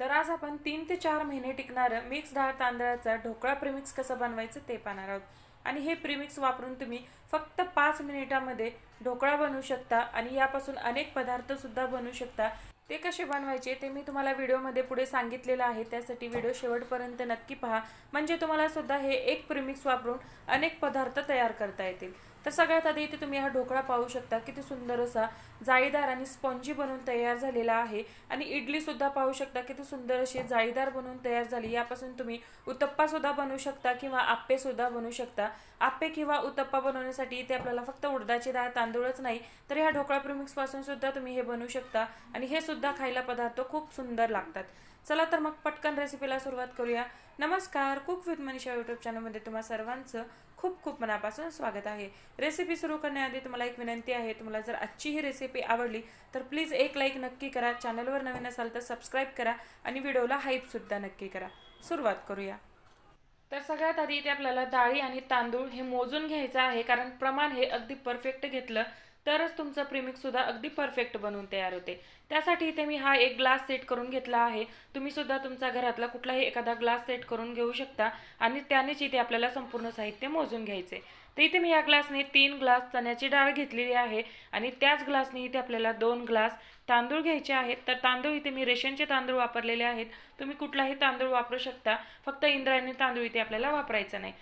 तर आज आपण तीन ते चार महिने टिकणारं मिक्स डाळ तांदळाचा ढोकळा प्रिमिक्स कसं बनवायचं ते पाहणार आहोत. आणि हे प्रिमिक्स वापरून तुम्ही फक्त पाच मिनिटामध्ये ढोकळा बनवू शकता आणि यापासून अनेक पदार्थसुद्धा बनवू शकता. ते कसे बनवायचे ते मी तुम्हाला व्हिडिओमध्ये पुढे सांगितलेलं आहे. त्यासाठी व्हिडिओ शेवटपर्यंत नक्की पहा. म्हणजे तुम्हाला सुद्धा हे एक प्रिमिक्स वापरून अनेक पदार्थ तयार करता येतील. तर सगळ्यात आधी इथे तुम्ही हा ढोकळा पाहू शकता किती सुंदर असा जाळीदार आणि स्पॉन्जी बनून तयार झालेला आहे. आणि इडलीसुद्धा पाहू शकता किती सुंदर अशी जाळीदार बनवून तयार झाली. यापासून तुम्ही उत्तप्पासुद्धा बनवू शकता किंवा आप्पेसुद्धा बनवू शकता. आप्पे किंवा उत्तप्पा बनवण्यासाठी इथे आपल्याला फक्त उडदाची डाळ तांदूळच नाही तर ह्या ढोकळा प्रीमिक्स सुद्धा तुम्ही हे बनवू शकता. आणि हे सुद्धा खायला पदार्थ खूप सुंदर लागतात. चला तर मग पटकन रेसिपीला सुरुवात करूया. नमस्कार कुक विथ मनीषा यूट्यूब चॅनलमध्ये तुम्हा सर्वांचं खूप खूप मनापासून स्वागत आहे. रेसिपी सुरू करण्याआधी तुम्हाला एक विनंती आहे तुम्हाला जर आजची ही रेसिपी आवडली तर प्लीज एक लाईक नक्की करा. चॅनलवर नवीन असाल तर सबस्क्राईब करा आणि व्हिडिओला हाईपसुद्धा नक्की करा. सुरुवात करूया. तर सगळ्यात आधी इथे आपल्याला डाळी आणि तांदूळ हे मोजून घ्यायचं आहे कारण प्रमाण हे अगदी परफेक्ट घेतलं तरच तुमचं प्रिमिक्ससुद्धा अगदी परफेक्ट बनवून तयार होते. त्यासाठी इथे मी हा एक ग्लास सेट करून घेतला आहे. तुम्ही सुद्धा तुमचा घरातला कुठलाही एखादा ग्लास सेट करून घेऊ शकता आणि त्यानेच इथे आपल्याला संपूर्ण साहित्य मोजून घ्यायचे. तर इथे मी या ग्लासने तीन ग्लास चण्याची डाळ घेतलेली आहे आणि त्याच ग्लासने इथे आपल्याला दोन ग्लास तांदूळ घ्यायचे आहेत. तर तांदूळ इथे मी रेशनचे तांदूळ वापरलेले आहेत. तुम्ही कुठलाही तांदूळ वापरू शकता. फक्त इंद्रायणी तांदूळ इथे आपल्याला वापरायचा नाही.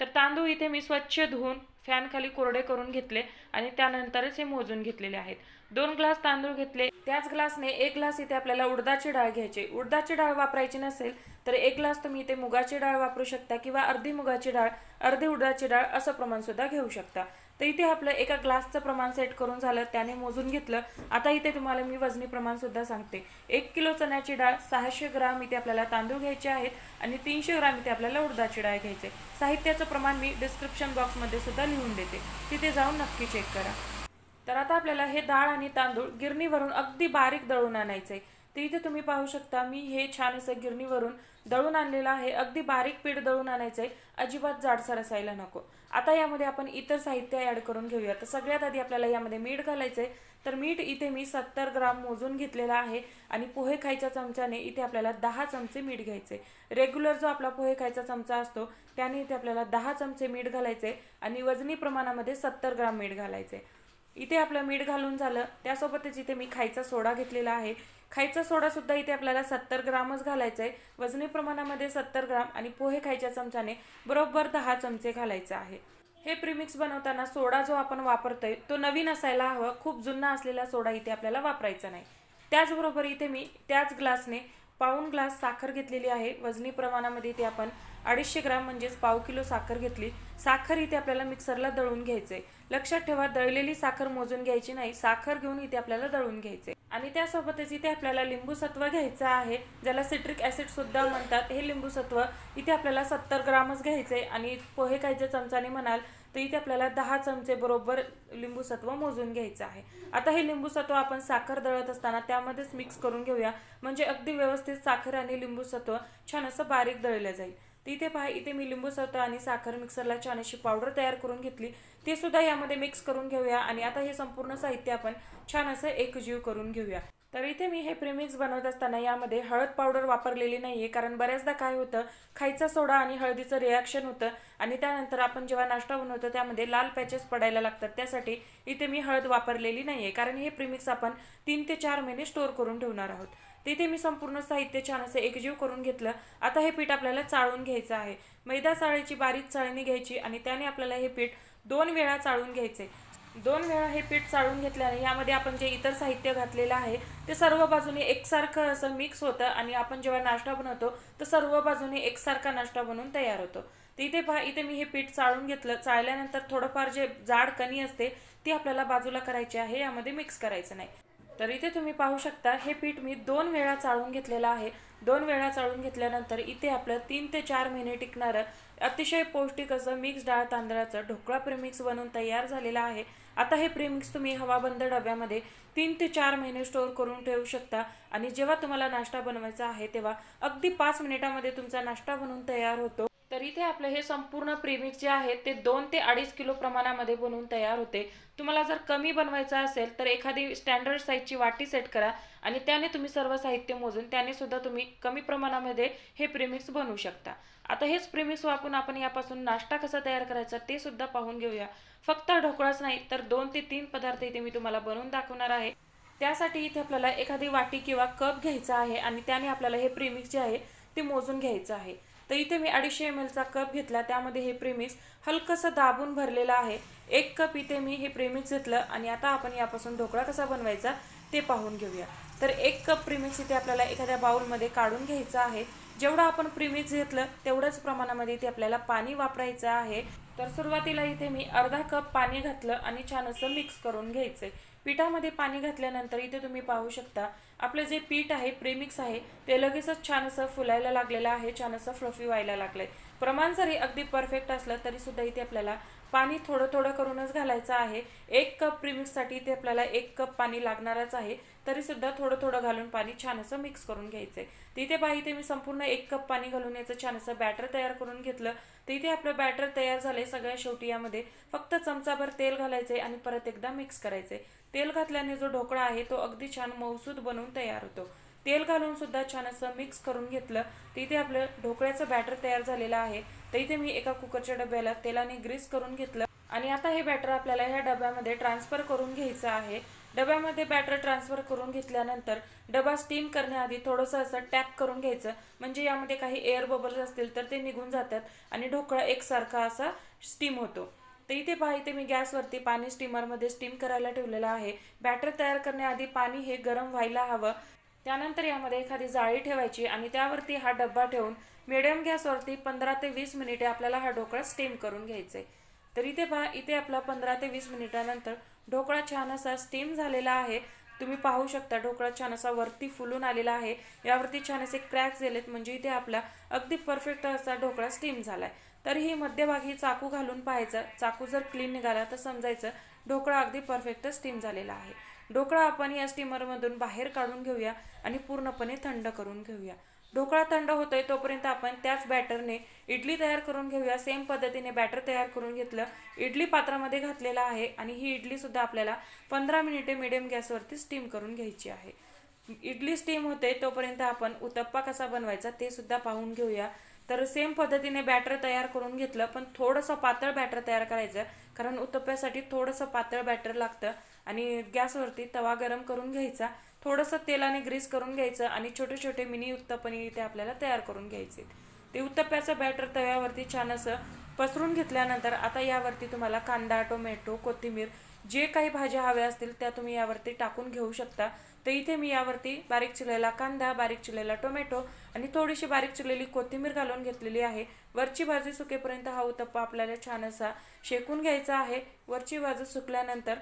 तर तांदूळ इथे मी स्वच्छ धुवून फॅनखाली कोरडे करून घेतले आणि त्यानंतरच हे मोजून घेतलेले आहेत. दोन ग्लास तांदूळ घेतले. त्याच ग्लासने एक ग्लास इथे आपल्याला उडदाची डाळ घ्यायची. उडदाची डाळ वापरायची नसेल तर एक ग्लास तुम्ही इथे मुगाची डाळ वापरू शकता किंवा अर्धी मुगाची डाळ अर्धी उडदाची डाळ असं प्रमाण सुद्धा घेऊ शकता. तर इथे आपलं एका ग्लासचं प्रमाण सेट करून झालं त्याने मोजून घेतलं. आता इथे तुम्हाला मी वजनी प्रमाण सुद्धा सांगते. एक किलो चण्याची डाळ सहाशे ग्राम इथे आपल्याला तांदूळ घ्यायचे आहेत आणि तीनशे ग्राम इथे आपल्याला उडदाची डाळ घ्यायचे. साहित्याचं प्रमाण मी डिस्क्रिप्शन बॉक्समध्ये सुद्धा लिहून देते. तिथे जाऊन नक्की चेक करा. तर आता आपल्याला हे डाळ आणि तांदूळ गिरणीवरून अगदी बारीक दळून आणायचे तर इथे तुम्ही पाहू शकता मी हे छान असं गिरणीवरून दळून आणलेलं आहे. अगदी बारीक पीठ दळून आणायचंय. अजिबात जाडसर असायला नको. आता यामध्ये आपण इतर साहित्य ॲड करून घेऊया. तर सगळ्यात आधी आपल्याला यामध्ये मीठ घालायचंय. तर मीठ इथे मी सत्तर ग्राम मोजून घेतलेलं आहे आणि पोहे खायच्या चमच्याने इथे आपल्याला दहा चमचे मीठ घ्यायचे रेग्युलर जो आपला पोहे खायचा चमचा असतो त्याने इथे आपल्याला दहा चमचे मीठ घालायचे आणि वजनी प्रमाणामध्ये सत्तर ग्राम मीठ घालायचे इथे आपलं मीठ घालून झालं. त्यासोबतच इथे मी खायचा सोडा घेतलेला आहे. खायचा सोडासुद्धा इथे आपल्याला सत्तर ग्रामच घालायचा आहे वजनी प्रमाणामध्ये सत्तर ग्राम आणि पोहे खायच्या चमच्याने बरोबर दहा चमचे घालायचे आहे. हे प्रिमिक्स बनवताना सोडा जो आपण वापरतोय तो नवीन असायला हवा. खूप जुना असलेला सोडा इथे आपल्याला वापरायचा नाही. त्याचबरोबर इथे मी त्याच ग्लासने पाऊन ग्लास साखर घेतलेली आहे. वजनी प्रमाणामध्ये इथे आपण अडीचशे ग्राम म्हणजेच पाव किलो साखर घेतली. साखर इथे आपल्याला मिक्सरला दळून घ्यायचे लक्षात ठेवा दळलेली साखर मोजून घ्यायची नाही. साखर घेऊन इथे आपल्याला दळून घ्यायचे आणि त्यासोबतच इथे आपल्याला लिंबूसत्व घ्यायचं आहे ज्याला सिट्रिक ॲसिडसुद्धा म्हणतात. हे लिंबूसत्व इथे आपल्याला सत्तर ग्रामच घ्यायचे आणि पोहे खायच्या चमचाने म्हणाल तर इथे आपल्याला दहा चमचे बरोबर लिंबूसत्व मोजून घ्यायचं आहे. आता हे लिंबूसत्व आपण साखर दळत असताना त्यामध्येच मिक्स करून घेऊया. म्हणजे अगदी व्यवस्थित साखर आणि लिंबूसत्व छान असं बारीक दळलं जाईल. तर इथे पहा इथे मी लिंबूसत्व आणि साखर मिक्सरला छान अशी पावडर तयार करून घेतली. ते सुद्धा यामध्ये मिक्स करून घेऊया. आणि आता हे संपूर्ण साहित्य आपण छान असं एकजीव करून घेऊया. तर इथे मी हे प्रेमिक्स बनवत असताना यामध्ये हळद पावडर वापरलेली नाही आहे कारण बऱ्याचदा काय होतं खायचा सोडा आणि हळदीचं रिॲक्शन होतं. आणि त्यानंतर आपण जेव्हा नाश्ता बनवतो त्यामध्ये लाल पॅचेस पडायला लागतात. त्यासाठी इथे मी हळद वापरलेली नाही आहे कारण हे प्रिमिक्स आपण तीन ते चार महिने स्टोअर करून ठेवणार आहोत. तिथे मी संपूर्ण साहित्य छान असं एकजीव करून घेतलं. आता हे पीठ आपल्याला चाळून घ्यायचं आहे. मैदा चाळीची बारीक चाळणी घ्यायची आणि त्याने आपल्याला हे पीठ दोन वेळा चाळून घ्यायचे. दोन वेळा हे पीठ चाळून घेतल्याने यामध्ये आपण जे इतर साहित्य घातलेलं आहे ते सर्व बाजूने एकसारखं असं मिक्स होतं आणि आपण जेव्हा नाश्ता बनवतो तर सर्व बाजूने एकसारखा नाश्ता बनवून तयार होतो. तर इथे पहा इथे मी हे पीठ चाळून घेतलं. चाळल्यानंतर थोडंफार जे जाड कणी असते ती आपल्याला बाजूला करायची आहे. यामध्ये मिक्स करायचं नाही. तर इथे तुम्ही पाहू शकता हे पीठ मी दोन वेळा चाळून घेतलेलं आहे. दोन वेळा चाळून घेतल्यानंतर इथे आपलं तीन ते चार महिने टिकणारं अतिशय पौष्टिक असं मिक्स डाळ तांदळाचं ढोकळा प्रेमिक्स बनवून तयार झालेलं आहे. आता हे प्रेमिक्स तुम्ही हवाबंद डब्यामध्ये तीन ते चार महिने स्टोअर करून ठेवू शकता. आणि जेव्हा तुम्हाला नाश्ता बनवायचा आहे तेव्हा अगदी पाच मिनिटामध्ये तुमचा नाश्ता बनवून तयार होतो. तर इथे आपलं हे संपूर्ण प्रीमिक्स जे आहे ते दोन ते अडीच किलो प्रमाणामध्ये बनवून तयार होते. तुम्हाला जर कमी बनवायचं असेल तर एखादी स्टँडर्ड साईजची वाटी सेट करा आणि त्याने तुम्ही सर्व साहित्य मोजून त्याने सुद्धा तुम्ही कमी प्रमाणामध्ये हे प्रीमिक्स बनवू शकता. आता हेच प्रीमिक्स वापरून आपण यापासून नाश्ता कसा तयार करायचा ते सुद्धा पाहून घेऊया. फक्त ढोकळाच नाही तर दोन ते तीन पदार्थ इथे मी तुम्हाला बनवून दाखवणार आहे. त्यासाठी इथे आपल्याला एखादी वाटी किंवा कप घ्यायचा आहे आणि त्याने आपल्याला हे प्रीमिक्स जे आहे ते मोजून घ्यायचं आहे. तर इथे मी अडीचशे एम एलचा कप घेतला. त्यामध्ये हे प्रेमिक्स हलकंसं दाबून भरलेलं आहे. एक कप इथे मी हे प्रेमिक्स घेतलं आणि आता आपण यापासून ढोकळा कसा बनवायचा ते पाहून घेऊया. तर एक कप प्रिमिक्स इथे आपल्याला एखाद्या बाउलमध्ये काढून घ्यायचं आहे. जेवढं आपण प्रिमिक्स घेतलं तेवढ्याच प्रमाणामध्ये इथे आपल्याला पाणी वापरायचं आहे. तर सुरुवातीला इथे मी अर्धा कप पाणी घातलं आणि छान असं मिक्स करून घ्यायचंय. पिठामध्ये पाणी घातल्यानंतर इथे तुम्ही पाहू शकता आपलं जे पीठ आहे प्रेमिक्स आहे ते लगेचच छान असं फुलायला लागलेलं आहे छान असं फ्लफी व्हायला लागलंय. प्रमाण जरी अगदी परफेक्ट असलं तरी सुद्धा इथे आपल्याला पाणी थोडं थोडं करूनच घालायचं आहे. एक कप प्रिमिक्ससाठी इथे आपल्याला एक कप पाणी लागणारच आहे. तरी सुद्धा थोडं थोडं घालून पाणी छान असं मिक्स करून घ्यायचं आहे तिथे पहा इथे मी संपूर्ण एक कप पाणी घालून याचं छान असं बॅटर तयार करून घेतलं. तिथे आपलं बॅटर तयार झालंय सगळ्या शेवटी यामध्ये. फक्त चमचाभर तेल घालायचंय आणि परत एकदा मिक्स करायचंय. तेल घातल्याने जो ढोकळा आहे तो अगदी छान मौसूद बनवून तयार होतो. तेल घालून सुद्धा छान असं मिक्स करून घेतलं तर इथे आपलं ढोकळ्याचं बॅटर तयार झालेलं आहे. तर इथे मी एका कुकरच्या डब्याला तेलाने ग्रीस करून घेतलं आणि आता हे बॅटर आपल्याला ह्या डब्यामध्ये ट्रान्सफर करून घ्यायचं आहे. डब्यामध्ये बॅटर ट्रान्सफर करून घेतल्यानंतर डबा स्टीम करण्याआधी थोडंसं असं टॅप करून घ्यायचं. म्हणजे यामध्ये काही एअर बबल्स असतील तर ते निघून जातात आणि ढोकळा एकसारखा असा स्टीम होतो. तर इथे पहा इथे मी गॅसवरती पाणी स्टीमरमध्ये स्टीम करायला ठेवलेलं आहे. बॅटर तयार करण्याआधी पाणी हे गरम व्हायला हवं. त्यानंतर यामध्ये एखादी जाळी ठेवायची आणि त्यावरती हा डब्बा ठेवून मिडियम गॅसवरती पंधरा ते वीस मिनिटे आपल्याला हा ढोकळा स्टीम करून घ्यायचा. आहे तर इथे पहा इथे आपला पंधरा ते वीस मिनिटानंतर ढोकळा छान असा स्टीम झालेला आहे. तुम्ही पाहू शकता ढोकळा छान असा वरती फुलून आलेला आहे. यावरती छान असे क्रॅक्स दिलेत म्हणजे इथे आपला अगदी परफेक्ट असा ढोकळा स्टीम झालाय. तर ही मध्यभागी चाकू घालून पाहायचं. चाकू जर क्लीन निघाला तर समजायचं ढोकळा अगदी परफेक्ट स्टीम झालेला आहे. ढोकळा आपण या स्टीमरमधून बाहेर काढून घेऊया आणि पूर्णपणे थंड करून घेऊया. ढोकळा थंड होतोय तोपर्यंत आपण त्याच बॅटरने इडली तयार करून घेऊया. सेम पद्धतीने बॅटर तयार करून घेतलं इडली पात्रामध्ये घातलेलं आहे आणि ही इडली सुद्धा आपल्याला पंधरा मिनिटे मिडियम गॅसवरती स्टीम करून घ्यायची आहे. इडली स्टीम होते तोपर्यंत आपण उत्तप्पा कसा बनवायचा ते सुद्धा पाहून घेऊया. तर सेम पद्धतीने बॅटर तयार करून घेतलं पण थोडंसं पातळ बॅटर तयार करायचं कारण उत्तप्प्यासाठी थोडंसं पातळ बॅटर लागतं आणि गॅसवरती तवा गरम करून घ्यायचा थोडंसं तेलाने ग्रीस करून घ्यायचं आणि छोटे छोटे मिनी उत्तपणी इथे आपल्याला तयार करून घ्यायचे. ते उत्तप्प्याचं बॅटर तव्यावरती छान असं पसरून घेतल्यानंतर आता यावरती तुम्हाला कांदा टोमॅटो कोथिंबीर जे काही भाज्या हव्या असतील त्या तुम्ही यावरती टाकून घेऊ शकता. तर इथे मी यावरती बारीक चिरलेला कांदा बारीक चिरलेला टोमॅटो आणि थोडीशी बारीक चिरलेली कोथिंबीर घालून घेतलेली आहे. वरची बाजू सुकेपर्यंत हा उत्तप्पा आपल्याला छान असा शेकून घ्यायचा आहे. वरची बाजू सुकल्यानंतर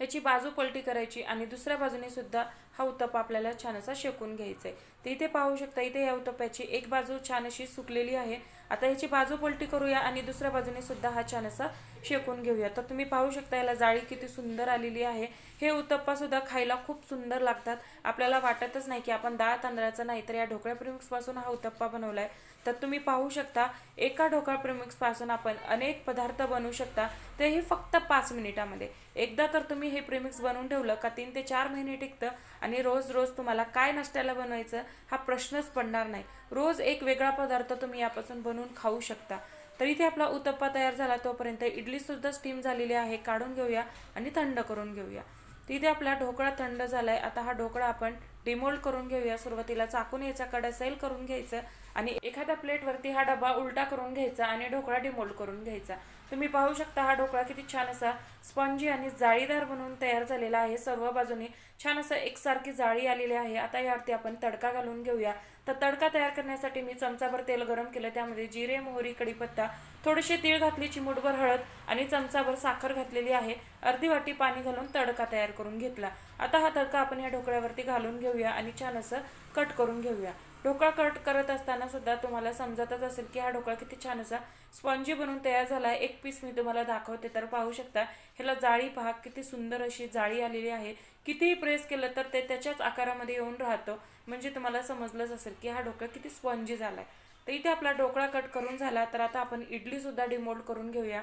ह्याची बाजू पलटी करायची आणि दुसऱ्या बाजूने सुद्धा हा उत्तप्पा आपल्याला छान असा शेकून घ्यायचा आहे तर इथे पाहू शकता इथे या उत्तप्प्याची एक बाजू छान अशी सुकलेली आहे. आता ह्याची बाजू पलटी करूया आणि दुसऱ्या बाजूने सुद्धा हा छान असा शेकून घेऊया. तर तुम्ही पाहू शकता याला जाळी किती सुंदर आलेली आहे. हे उत्तप्पासुद्धा खायला खूप सुंदर लागतात. आपल्याला वाटतच नाही की आपण डाळ तांदळाचा नाही तर या ढोकळ्या प्रिमिक्सपासून हा उत्तप्पा बनवला आहे तर तुम्ही पाहू शकता एका ढोकळा प्रिमिक्सपासून आपण अनेक पदार्थ बनवू शकता. तेही फक्त पाच मिनिटामध्ये. एकदा तर तुम्ही हे प्रिमिक्स बनवून ठेवलं का तीन ते चार महिने टिकतं आणि रोज रोज तुम्हाला काय नाश्त्याला बनवायचं हा प्रश्नच पडणार नाही. रोज एक वेगळा पदार्थ तुम्ही यापासून बनवून खाऊ शकता. तर इथे आपला उत्तप्पा तयार झाला. तोपर्यंत इडलीसुद्धा स्टीम झालेली आहे. काढून घेऊया आणि थंड करून घेऊया. तिथे आपला ढोकळा थंड झालाय. आता हा ढोकळा आपण डिमोल्ड करून घेऊया. सुरुवातीला चाकून याचा कडा सैल करून घ्यायचं आणि एखाद्या प्लेटवरती हा डबा उलटा करून घ्यायचा आणि ढोकळा डिमोल्ड करून घ्यायचा. तुम्ही पाहू शकता हा ढोकळा किती छान असा स्पंजी आणि जाळीदार बनवून तयार झालेला आहे. सर्व बाजूने छान असं एकसारखी जाळी आलेली आहे. आता यावरती आपण तडका घालून घेऊया. तर तडका तयार करण्यासाठी मी चमचाभर तेल गरम केलं. त्यामध्ये जिरे मोहरी कढीपत्ता थोडेसे तीळ घातली चिमूटभर हळद आणि चमचाभर साखर घातलेली आहे. अर्धी वाटी पाणी घालून तडका तयार करून घेतला. आता हा तडका आपण या ढोकळ्यावरती घालून घेऊया आणि छान असं कट करून घेऊया. ढोकळा कट करत असताना सुद्धा तुम्हाला समजतच असेल की हा ढोकळा किती छान असा स्पॉन्जी बनवून तयार झाला आहे. एक पीस मी तुम्हाला दाखवते तर पाहू शकता. ह्याला जाळी पहा किती सुंदर अशी जाळी आलेली आहे. कितीही प्रेस केलं तर ते त्याच्याच आकारामध्ये येऊन राहतो. म्हणजे तुम्हाला समजलंच असेल की हा ढोकळा किती स्पॉन्जी झाला आहे तर इथे आपला ढोकळा कट करून झाला तर आता आपण इडलीसुद्धा डिमोल्ड करून घेऊया.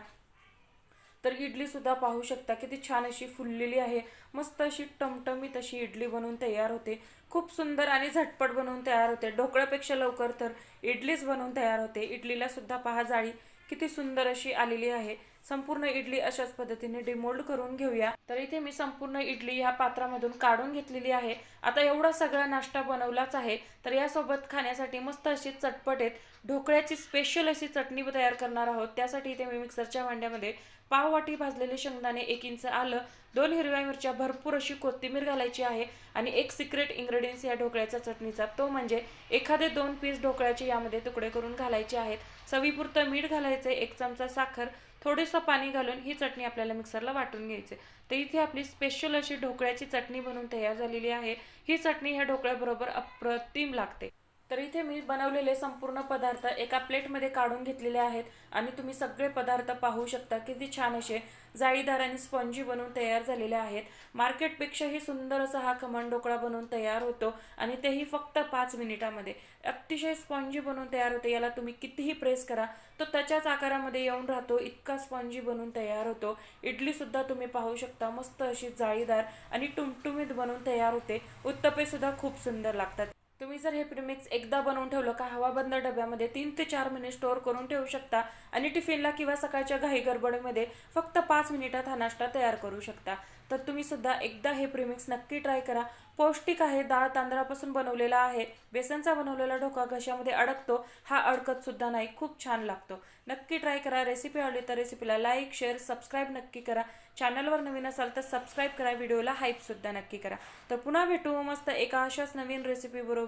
तर इडली सुद्धा पाहू शकता. किती छान अशी फुललेली आहे. मस्त अशी टमटमीत अशी इडली बनवून तयार होते. खूप सुंदर आणि झटपट बनवून तयार होते. ढोकळ्यापेक्षा लवकर तर इडलीच बनवून तयार होते. इडलीला सुद्धा पहा जाळी. किती सुंदर अशी आलेली आहे. संपूर्ण इडली अशाच पद्धतीने डिमोल्ड करून घेऊया. तर इथे मी संपूर्ण इडली ह्या पात्रामधून काढून घेतलेली आहे. आता एवढा सगळा नाश्ता बनवलाच आहे. तर यासोबत खाण्यासाठी मस्त अशी चटपटेत ढोकळ्याची स्पेशल अशी चटणी तयार करणार आहोत. त्यासाठी इथे मी मिक्सरच्या भांड्यामध्ये पाव वाटी भाजलेले शेंगदाणे एक इंच आलं दोन हिरव्या मिरच्या भरपूर अशी कोथिंबीर घालायची आहे आणि एक सिक्रेट इन्ग्रेडियंट्स या ढोकळ्याच्या चटणीचा. तो म्हणजे एखादे दोन पीस ढोकळ्याचे यामध्ये तुकडे करून घालायचे आहेत. चवीपुरतं मीठ घालायचं एक चमचा साखर थोडंसं पाणी घालून ही चटणी आपल्याला मिक्सरला वाटून घ्यायची तर इथे आपली स्पेशल अशी ढोकळ्याची चटणी बनवून तयार झालेली आहे. ही चटणी ह्या ढोकळ्याबरोबर अप्रतिम लागते. तर इथे मी बनवलेले संपूर्ण पदार्थ एका प्लेटमध्ये काढून घेतलेले आहेत आणि तुम्ही सगळे पदार्थ पाहू शकता किती छान असे जाळीदार आणि स्पॉन्जी बनवून तयार झालेले आहेत. मार्केटपेक्षाही सुंदर असा हा खमण ढोकळा बनवून तयार होतो आणि तेही फक्त पाच मिनिटामध्ये. अतिशय स्पॉन्जी बनवून तयार होते याला तुम्ही कितीही प्रेस करा तो त्याच्याच आकारामध्ये येऊन राहतो इतका स्पॉन्जी बनवून तयार होतो. इडलीसुद्धा तुम्ही पाहू शकता मस्त अशी जाळीदार आणि टुमटुमीत बनवून तयार होते. उत्तपेसुद्धा खूप सुंदर लागतात. तुम्ही जर हे प्रीमिक्स एकदा बनवून ठेवलं का हवाबंद डब्यामध्ये तीन ते चार महिने स्टोअर करून ठेवू शकता आणि टिफिनला किंवा सकाळच्या घाई गडबडीमध्ये फक्त पाच मिनिटात हा नाश्ता तयार करू शकता. तर तुम्ही सुद्धा एकदा हे प्रीमिक्स नक्की ट्राय करा. पौष्टिक आहे डाळ तांदळापासून बनवलेला आहे बेसनचा बनवलेला ढोका घशामध्ये अडकतो हा अडकत सुद्धा नाही खूप छान लागतो. नक्की ट्राय करा रेसिपी आवडली तर रेसिपीला लाईक शेअर सबस्क्राईब नक्की करा. चॅनलवर नवीन असाल तर सबस्क्राईब करा व्हिडिओला हाईप सुद्धा नक्की करा. तर पुन्हा भेटू मस्त एका अशाच नवीन रेसिपी बरोबर.